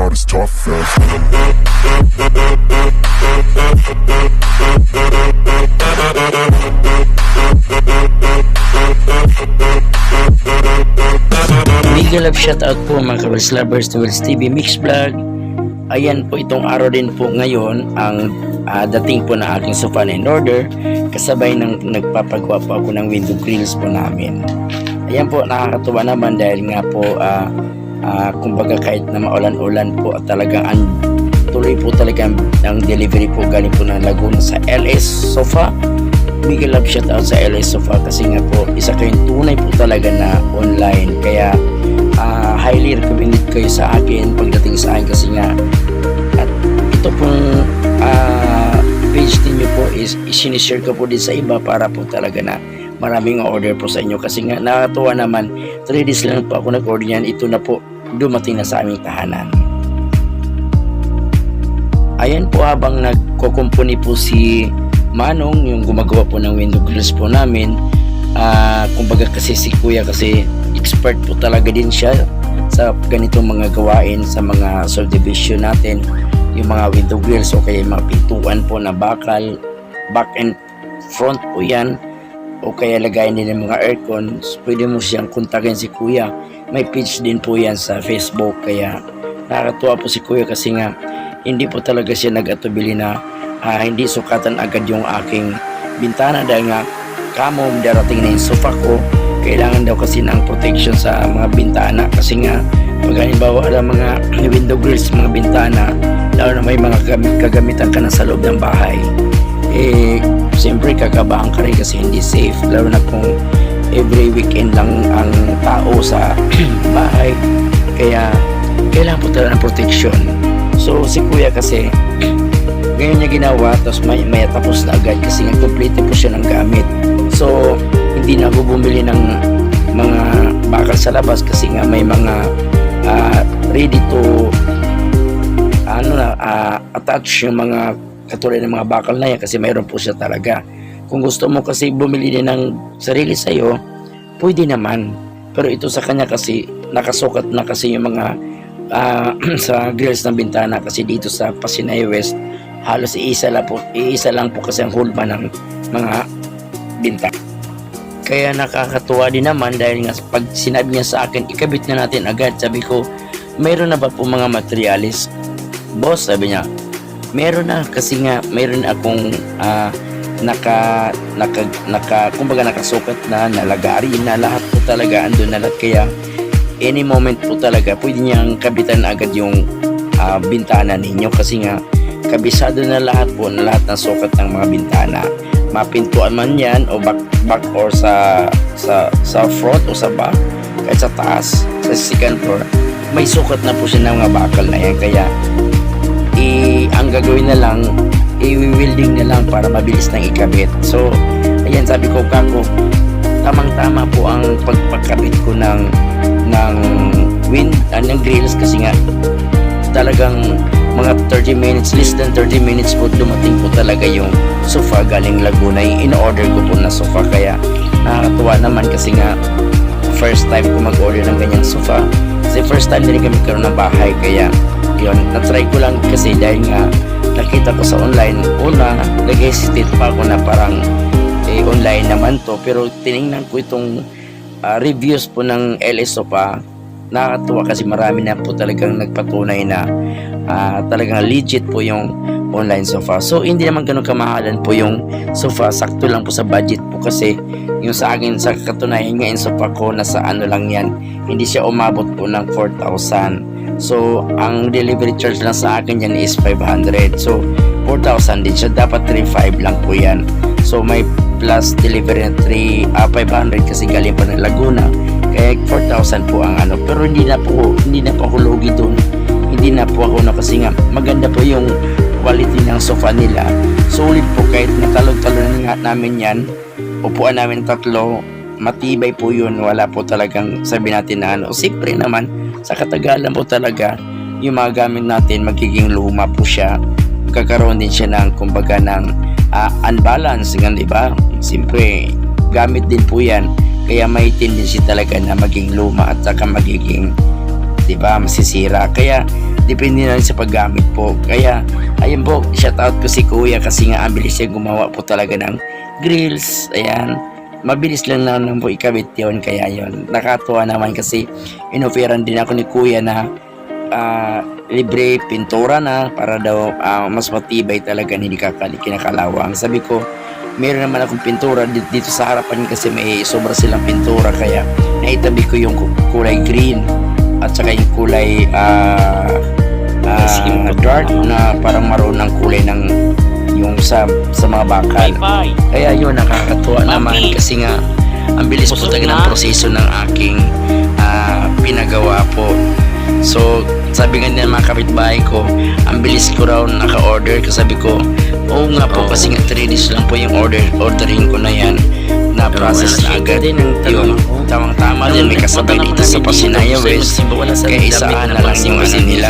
not as tough Big love shoutout po mga Karols Lovers to Wills TV Mix Vlog. Ayan po itong araw din po ngayon ang ah, dating po na aking sofa in order kasabay ng nagpapagawa po ako ng window grills po namin. Ayan po nakakatuwa naman dahil nga po ah, ah, kumbaga kahit na maulan-ulan po at talagang ang tuloy po talaga ang delivery po galing po ng Laguna sa LS Sofa. Big love shoutout sa LS Sofa kasi nga po isa kayong tunay po talaga na online. Kaya ah, highly recommended kayo sa akin pagdating sa akin kasi nga at ito pong ah, page ninyo po is isinishare ko po din sa iba para po talaga na maraming order po sa inyo kasi nga nakakatuwa naman. 3 days lang po ako nag-order yan ito na po dumating na sa aming tahanan. Ayan po habang nagkukumpuni po si Manong yung gumagawa po ng window grills po namin Ah, kumbaga kasi si kuya kasi expert po talaga din siya sa ganitong mga gawain sa mga subdivision natin yung mga window grills o kaya yung mga pintuan po na bakal back and front po yan o kaya lagayin din ng mga aircon pwede mo siyang kontakin si kuya. May page din po yan sa facebook kaya nakakatuwa po si kuya kasi nga hindi po talaga siya nag-atubili na ah, hindi sukatan agad yung aking bintana dahil nga kamo darating na yung sofa ko. Kailangan daw kasi ng protection sa mga bintana kasi nga pag halimbawa ang mga window grills mga bintana lalo na may mga gamit, kagamitan ka na sa loob ng bahay eh siyempre kakabahan ka rin kasi hindi safe. Lalo na kung every weekend lang ang tao sa bahay. Kaya kailangan po talaga ng protection so si kuya kasi ngayon niya ginawa tapos may, may tapos na agad kasi nga complete po siya ng gamit. So hindi na ako bumili ng mga bakal sa labas kasi nga may mga ah, ready to ano na ah, attach yung mga katulad ng mga bakal na yan kasi mayroon po siya talaga kung gusto mo kasi bumili din ng sarili sa'yo pwede naman pero ito sa kanya kasi nakasukat na kasi yung mga ah, sa grills ng bintana kasi dito sa Pasinay West halos iisa lang po, iisa lang po kasi ang hulma ng mga bintana. Kaya nakakatuwa din naman dahil nga pag sinabi niya sa akin, ikabit na natin agad. Sabi ko, mayroon na ba po mga materialis? Boss, sabi niya, meron na kasi nga mayroon akong ah, naka, naka, naka, kumbaga nakasukat na, nalagari na lahat po talaga, andun na lahat. Kaya any moment po talaga, pwede niyang kabitan agad yung ah, bintana ninyo. Kasi nga kabisado na lahat po na lahat ng sukat ng mga bintana. Mapintuan man yan o back, back or sa sa sa front o sa back kahit sa taas sa second floor may sukat na po siya ng mga bakal na yan. Kaya ang gagawin na lang i-welding na lang para mabilis nang ikabit so ayan sabi ko kako tamang tama po ang pagpagkabit ko ng ng wind uh, ng grills kasi nga talagang mga 30 minutes, less than 30 minutes po dumating po talaga yung sofa galing Laguna. Yung in-order ko po na sofa kaya nakakatuwa naman kasi nga first time ko mag-order ng ganyang sofa. Kasi first time din kami karoon ng bahay kaya yun, na-try ko lang kasi dahil nga nakita ko sa online. Una, nag-hesitate pa ako na parang eh, online naman to pero tiningnan ko itong ah, reviews po ng LS Sofa nakakatuwa kasi marami na po talagang nagpatunay na ah, talagang legit po yung online sofa. So hindi naman ganun kamahalan po yung sofa. Sakto lang po sa budget po kasi yung sa akin sa katunayan nga yung sofa ko nasa ano lang yan. Hindi siya umabot po ng 4,000. So ang delivery charge lang sa akin yan is 500. So 4,000 din siya. Dapat 3,500 lang po yan. So may plus delivery na 3, ah, 500 kasi galing pa ng Laguna kaya 4,000 po ang ano pero hindi na po hindi na po ako lugi doon hindi na po ako na kasi nga maganda po yung quality ng sofa nila solid po kahit natalon-talon nga namin yan upuan namin tatlo matibay po yun wala po talagang sabi natin na ano siyempre naman sa katagalan po talaga yung mga gamit natin magiging luma po siya. Kakaroon din siya ng kumbaga ng ah, unbalance nga di ba? Siyempre gamit din po yan. Kaya may tendency talaga na maging luma at saka magiging 'di ba masisira. Kaya depende na rin sa paggamit po. Kaya, ayun po, shout out ko si Kuya kasi nga ang bilis siya gumawa po talaga ng grills. Ayan, mabilis lang naman po ikabit yun. Kaya yun, nakatuwa naman kasi inoferan din ako ni Kuya na ah, libre pintura na para daw ah, mas matibay talaga hindi kakali kinakalawang. Sabi ko, meron naman akong pintura dito, dito sa harapan kasi may sobra silang pintura kaya naitabi ko yung ku- kulay green at saka yung kulay ah ah, dark na parang maroon ng kulay ng yung sa sa mga bakal. Kaya yun, nakakatuwa naman kasi nga ang bilis po talaga ng proseso ng aking ah, pinagawa po. So, sabi nga ng mga kapitbahay ko, ang bilis ko raw naka-order kasi sabi ko, oo nga po kasi nga 3 days lang po yung order, ordering ko na yan na process wala na agad. din ang Yun, tanong ko. tamang tama din, may kasabay dito sa Pasinaya West. Kaya isaan na lang yung ano nila,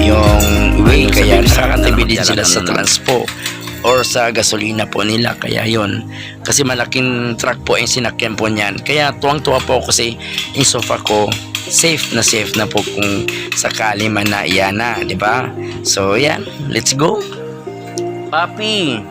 yung way kaya nakakatabi din sila sa transpo or sa gasolina po nila. Kaya yon kasi malaking truck po yung sinakyan po niyan. Kaya tuwang-tuwa po ako kasi yung sofa ko safe na safe na po kung sakali man na iyan na di ba? So yan. Let's go. Papi.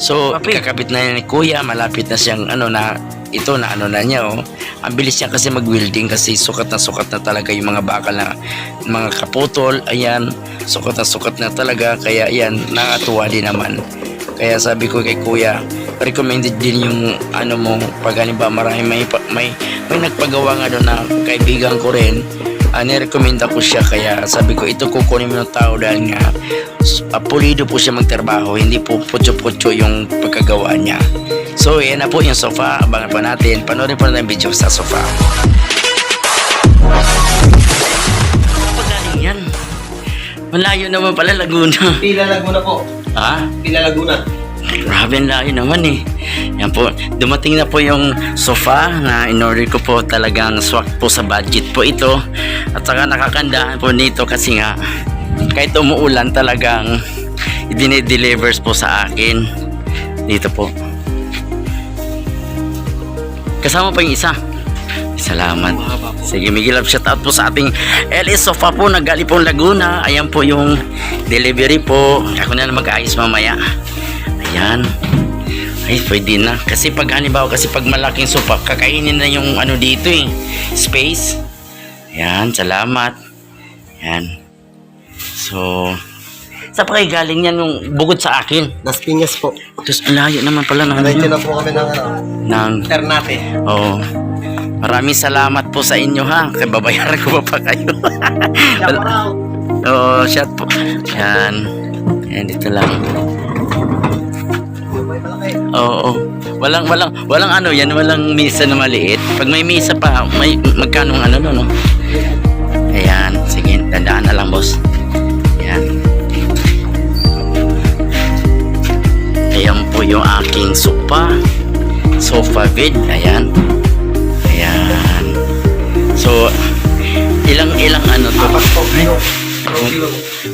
So, Papi. kakabit na yan ni Kuya, malapit na siyang ano na ito na ano na niya oh. Ang bilis niya kasi mag-welding kasi sukat na sukat na talaga yung mga bakal na mga kaputol, ayan, sukat na sukat na talaga. Kaya ayan, nakatuwa din naman. Kaya sabi ko kay Kuya, recommended din yung ano mo pag halimbawa marami may pa- may may nagpagawa nga doon na kaibigan ko rin uh, nirekomenda ko siya. Kaya sabi ko ito kukunin mo ng tao dahil nga uh, pulido po siya magtrabaho hindi po putyo-putyo yung pagkagawa niya. So yan na po yung sofa. Abangan pa natin. Panoorin po natin video sa sofa. Pagaling yan. Malayo naman pala Laguna. Pila Laguna po. Ha? Pila Laguna. Grabe ang layo naman eh. Yan po, dumating na po yung sofa na in-order ko po talagang swak po sa budget po ito. At saka nakakandahan po nito kasi nga kahit umuulan talagang idine-delivers po sa akin. Dito po. Kasama pa yung isa. Salamat. Sige, Miguel Love, shout out po sa ating LS Sofa po, nagaling po Laguna. Ayan po yung delivery po. Ako na lang mag-ayos mamaya. Ayan. Ay, pwede na. Kasi pag halimbawa, kasi pag malaking sofa, kakainin na yung ano dito eh. Space. Ayan, salamat. Ayan. So, sa pa kayo galing yan yung bugod sa akin? Las Piñas po. Tapos layo naman pala ng yun. na po kami ng ano, Ng, Ternate. oh, maraming salamat po sa inyo ha. Kaya babayaran ko pa pa kayo. Oo, shot po. Yan. Yan, dito lang. Oo. Walang walang walang ano yan, walang misa na maliit. Pag may misa pa, may magkano ano no, no? Ayan, sige, tandaan na lang, boss. Ayan. Ayan po yung aking sofa. Sofa bed. Ayan.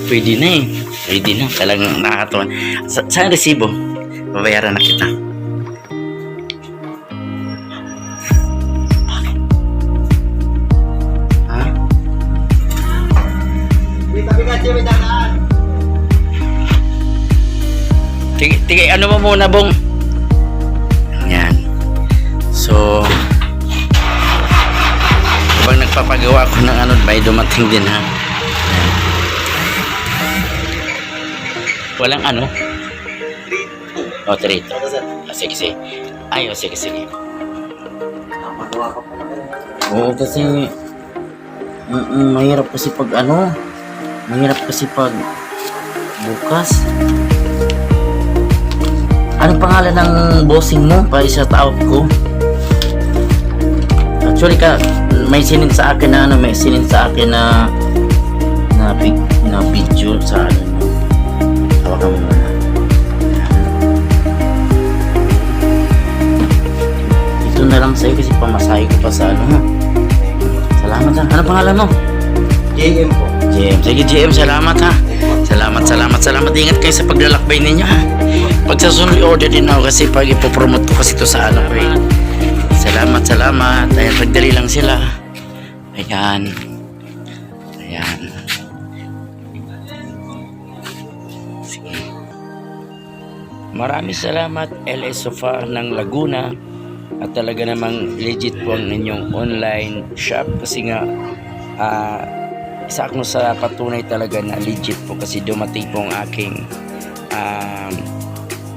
Pwede na eh. Pwede na. Talagang nakakatuwa. Sa, saan resibo? Babayaran na kita. Ha? Tige, tige, ano mo muna, Bong? Nagpapagawa ko ng ano, may dumating din ha. Walang ano? O, oh, trito. Ano? Ah, sige, sige. Ay, oh, sige, sige. Oo, kasi mm, mm, mahirap kasi pag ano, mahirap kasi pag bukas. Anong pangalan ng bossing mo para sa out ko? Actually ka, may sinend sa akin na ano, may sinend sa akin na na, pic, na video sa ano. Hawakan mo muna. Ito na lang sa'yo kasi pamasahe ko pa sa ano. Salamat ha. Ano pangalan mo? JM po. JM. Sige JM, salamat ha. Salamat, salamat, salamat. Ingat kayo sa paglalakbay ninyo ha. Pag sa sunod order din ako kasi pag ipopromote ko kasi ito sa ano ko eh salamat. Ayan, nagdali lang sila. Ayan. Ayan. Sige. Maraming salamat LS Sofar ng Laguna at talaga namang legit po ang inyong online shop kasi nga uh, isa akong sa patunay talaga na legit po kasi dumating po ang aking um,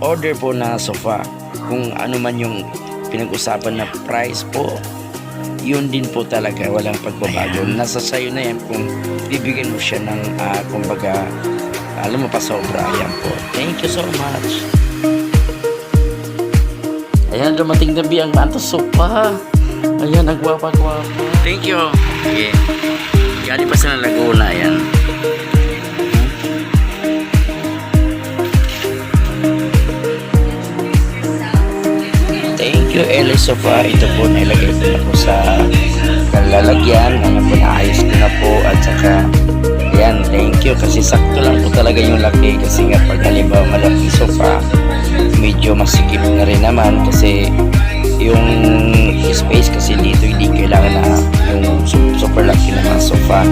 order po na sofa kung ano man yung pinag-usapan na price po yun din po talaga walang pagbabago. Nasa sayo na yan kung bibigyan mo siya ng ah, kumbaga alam mo pa sobra. Yan po. Thank you so much. Ayan dumating na biyang manto sopa. Ayan nagwapa-gwapa. Thank you. Yeah. galing pa sa Laguna ayan You, Eli Sofa. Ito po, nilagay ko na po sa lalagyan. Ano po, naayos ko na po. At saka, yan, thank you. Kasi sakto lang po talaga yung laki. Kasi nga, pag halimbawa malaki sofa, medyo masikip na rin naman. Kasi yung space kasi dito hindi kailangan na yung su- super laki na mga sofa.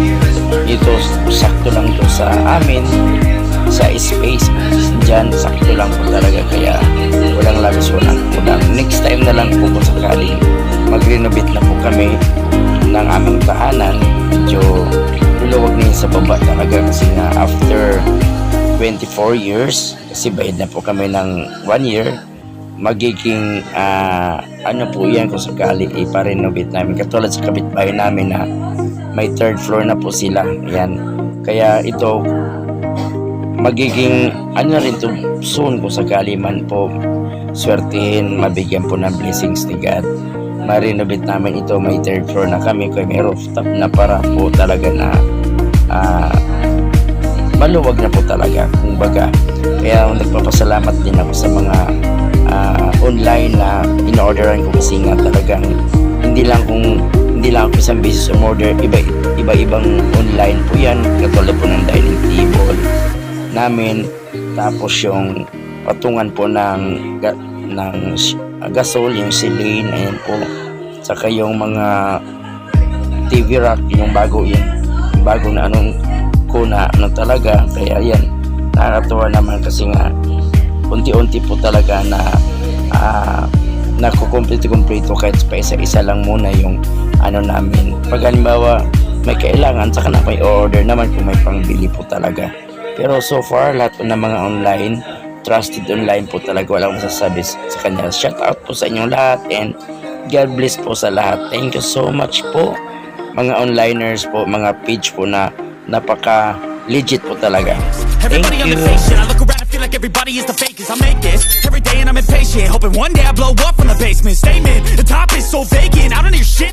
Dito, sakto lang to sa amin sa space. Dyan sakto lang po talaga. Kaya walang labis walang kulang next time na lang po kung sakaling mag-renovate na po kami ng aming tahanan medyo luluwag na sa baba talaga kasi nga after 24 years kasi bayad na po kami ng 1 year magiging ah, ano po yan kung sakali ipa-renovate namin. Katulad sa kapitbahay namin na may third floor na po sila. Yan kaya ito magiging ano rin to soon kung sakali man po swertihin mabigyan po ng blessings ni God. Ma-renovate namin ito may third floor na kami kaya may rooftop na para po talaga na ah, maluwag na po talaga kumbaga. Kaya nagpapasalamat din ako sa mga ah, online na in-orderan ko kasi nga talagang hindi lang kung hindi lang ako isang beses umorder iba iba ibang online po yan katulad po ng dining table namin. Tapos yung patungan po ng ng gasol yung silane ayan po. Saka yung mga TV rack yung bago yun. Bago na anong kuna ano talaga. Kaya yan nakakatuwa naman kasi nga unti-unti po talaga na ah nakukumplito-kumplito kahit pa isa-isa lang muna yung ano namin. Pag halimbawa may kailangan saka na may order naman kung may pangbili po talaga pero so far lahat po ng mga online trusted online po talaga walang masasabi sa kanya shout out po sa inyong lahat and God bless po sa lahat thank you so much po mga onliners po mga page po na napaka legit po talaga thank you shit. I like everybody is the fakest. I make this every day and I'm impatient. Hoping one day I blow up from the basement. Statement, the top is so vacant.